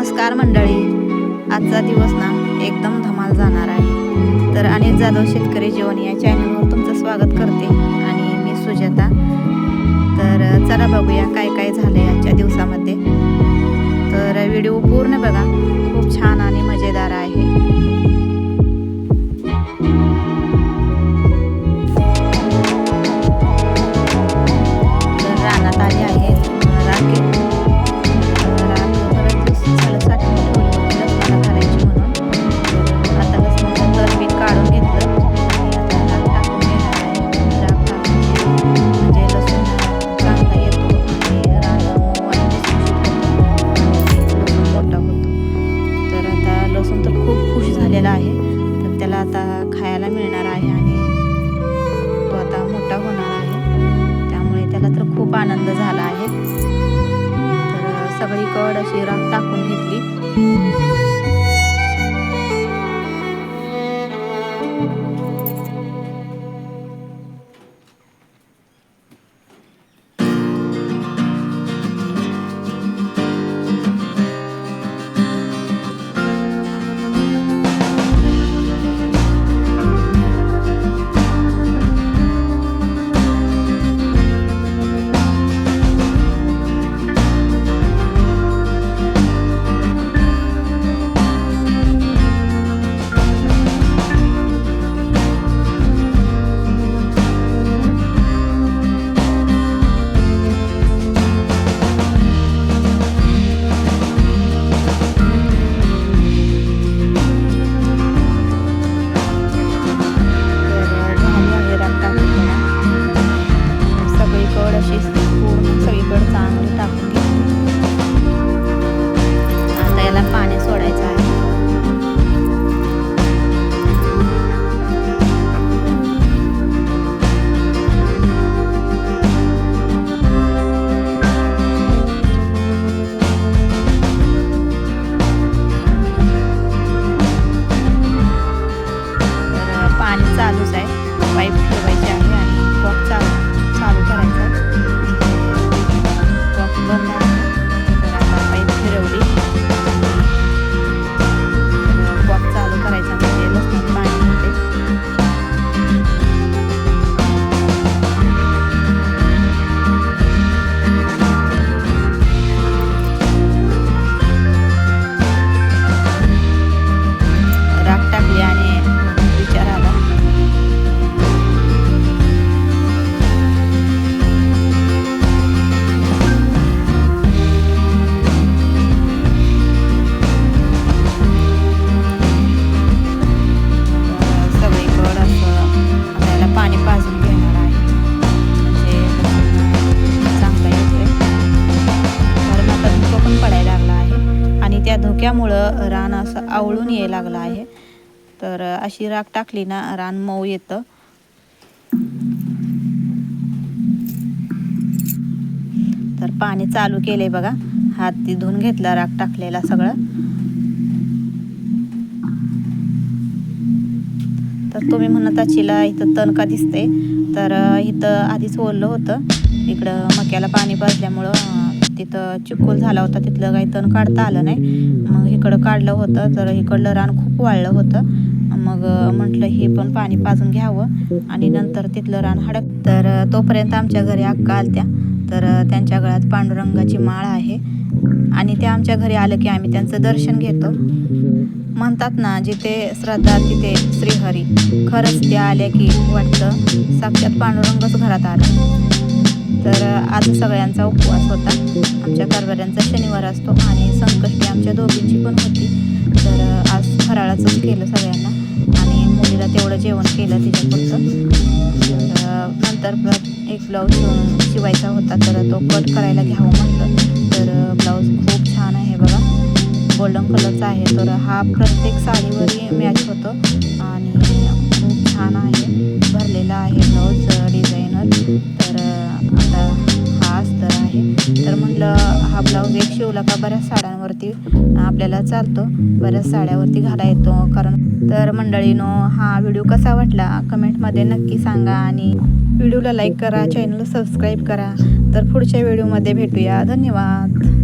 नमस्कार मंडळी. आजचा दिवस ना एकदम धमाल जाणार आहे. तर अनिल जाधव शेतकरी जीवन या चॅनलवर तुमचं स्वागत करते आणि मी सुजाता. तर चला बघूया काय काय झालं आजच्या दिवसामध्ये. तर व्हिडिओ पूर्ण बघा. खूप छान आणि मजेदार आहे. झालेला आहे. तर त्याला आता खायला मिळणार आहे आणि तो आता मोठा होणार आहे. त्यामुळे त्याला तर खूप आनंद झाला आहे. तर सगळीकड अशी राख टाकून घेतली. पाणी चालूच आहे. पाईप ठेवायचे आहे आणि कॉक चालू चालू करायचा आहे. कॉक बंद पाणी पाजून घेणार आहे. म्हणजे चांगलं येते कारण आता धुकं पण पडायला लागला आहे. आणि त्या धुक्यामुळं रान असं आवळून यायला लागलं आहे. तर अशी राख टाकली ना रान मऊ येतं. तर पाणी चालू केले बघा. हात ती धुवून घेतला राख टाकलेला सगळं. तर तुम्ही म्हणत अचिला इथं तण का दिसते तर इथं आधीच ओललं होतं. इकडं मक्याला पाणी पाजल्यामुळं तिथं चिक्कोल झाला होता. तिथलं काही तण काढता आलं नाही. मग इकडं काढलं होतं. तर इकडलं रान खूप वाळलं होतं. मग म्हटलं हे पण पाणी पाजून घ्यावं. आणि नंतर तिथलं रान हडक तर तोपर्यंत आमच्या घरी अक्का आलत्या. तर त्यांच्या गळ्यात पांडुरंगाची माळ आहे. आणि ते आमच्या घरी आलं की आम्ही त्यांचं दर्शन घेतो. म्हणतात ना जिथे श्रद्धा तिथे श्रीहरी. खरंच ते आल्या की वाटतं साक्षात पांडुरंगच घरात आला. तर आज सगळ्यांचा उपवास होता. आमच्या कारभाऱ्यांचा शनिवार असतो आणि संकष्टी आमच्या दोघींची पण होती. तर आज फराळाचंच केलं सगळ्यांना. आणि मुलीला तेवढं जेवण केलं तिच्यापुरतं तर नंतर एक ब्लाऊज शिवून शिवायचा होता तर तो कट करायला घ्यावं म्हटलं तर ब्लाऊज खूप छान आहे बघा. गोल्डन कलरचा आहे. तर हा प्रत्येक साडीवरही मॅच होतो. आणि खूप छान आहे. भरलेला आहे ब्लाऊज डिझायनर तर आता हा अस्तर आहे. तर म्हटलं हा ब्लाऊज एक शिवला का बऱ्याच साड्यांवरती आपल्याला चालतो. बऱ्याच साड्यावरती घाला येतो. कारण तर मंडळीनो हा व्हिडिओ कसा वाटला? कमेंटमध्ये नक्की सांगा आणि व्हिडिओला लाईक करा चॅनलला सबस्क्राईब करा. तर पुढच्या व्हिडिओमध्ये भेटूया. धन्यवाद.